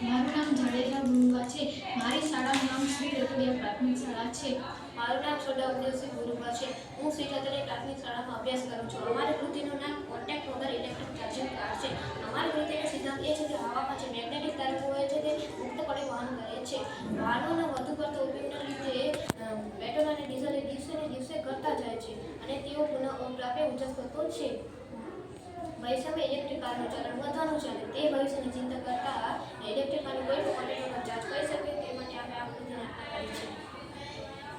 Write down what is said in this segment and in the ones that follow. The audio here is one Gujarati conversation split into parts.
મારું નામ જાડેજા ગુરુબા છે. મારી શાળાનું નામ શ્રી રતડિયા પ્રાથમિક શાળા છે. મારું નામ સોડા ઉદયસિંહ ગુરુબા છે. હું શ્રી રતડિયા પ્રાથમિક શાળામાં અભ્યાસ કરું છું. અમારી કૃતિનું નામ કોન્ટેક્ટ વગર ઇલેક્ટ્રિક ચાર્જિંગ કાર છે. અમારી કૃતિનો સિદ્ધાંત એ છે કે હવામાં જે મેગ્નેટિક તરંગો હોય છે તે મુક્તપણે વહન કરે છે. વાહનોનો વધુ પડતો ઉપયોગના લીધે પેટ્રોલ અને ડીઝલ એ દિવસે ને દિવસે ઘટતા જાય છે અને તેઓ પુનઃ પ્રાપ્ય ઊર્જા સ્ત્રોતો છે. ભવિષ્યમાં ઇલેક્ટ્રિક કારનું ચલણ વધવાનું છે અને તે ભવિષ્યની ચિંતા કરતા ઇલેક્ટ્રિક કારનું કોઈ પણ કોન્ટેક્ટ ચાર્જ કરી શકે તે માટે અમે આ કૃતિને આપી છે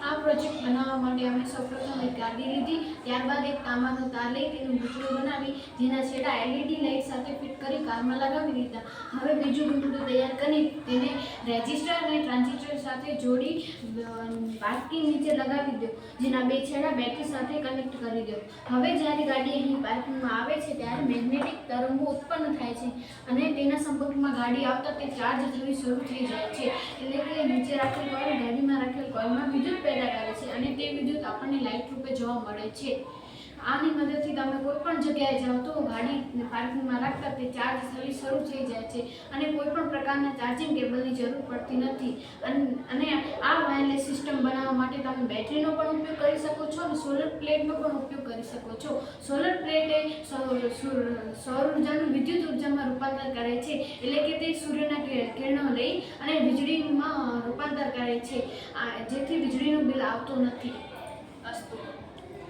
આ પ્રોજેક્ટ બનાવવા માટે અમે સૌપ્રથમ એક ગાડી લીધી. ત્યારબાદ એક તાંબાનો તાર લઈ તેનું ગૂંચળું બનાવી, જેના છેડા એલઈડી લાઇટ સાથે ફિટ કરી કારમાં લગાવી દીધા. હવે બીજું ગૂંચળું તૈયાર કરી તેને રેજિસ્ટર અને ટ્રાન્ઝિસ્ટર સાથે જોડી પાર્કિંગ નીચે લગાવી દો, જેના બે છેડા બેટરી સાથે કનેક્ટ કરી દો. હવે જ્યારે ગાડી અહીં પાર્કિંગમાં આવે છે, ત્યારે મેગ્નેટિક તરંગો ઉત્પન્ન થાય છે અને તેના સંપર્કમાં ગાડી આવતા તે ચાર્જ થવી શરૂ થઈ જાય છે. એટલે કે નીચે રાખેલ ગાડીમાં રાખેલ કોઇલમાં વિદ્યુત પેદા કરે છે અને તે વિદ્યુત આપણને લાઇટ રૂપે જોવા મળે છે. આની મદદથી તમે કોઈ પણ જગ્યાએ જાઓ તો ગાડી પાર્કિંગમાં રાખતા તે ચાર્જ થવી શરૂ થઈ જાય છે અને કોઈ પણ પ્રકારના ચાર્જિંગ કેબલની જરૂર પડતી નથી. અન- આ વાયરલેસ સિસ્ટમ તમે બેટરીનો પણ ઉપયોગ કરી શકો છો અને સોલર પ્લેટનો પણ ઉપયોગ કરી શકો છો. સોલર પ્લેટ એ સૌર ઉર્જાનું વિદ્યુત ઉર્જામાં રૂપાંતર કરે છે. એટલે કે તે સૂર્યના કિરણો લઈ અને વીજળીમાં રૂપાંતર કરે છે. જેથી વીજળીનું બિલ આવતું નથી.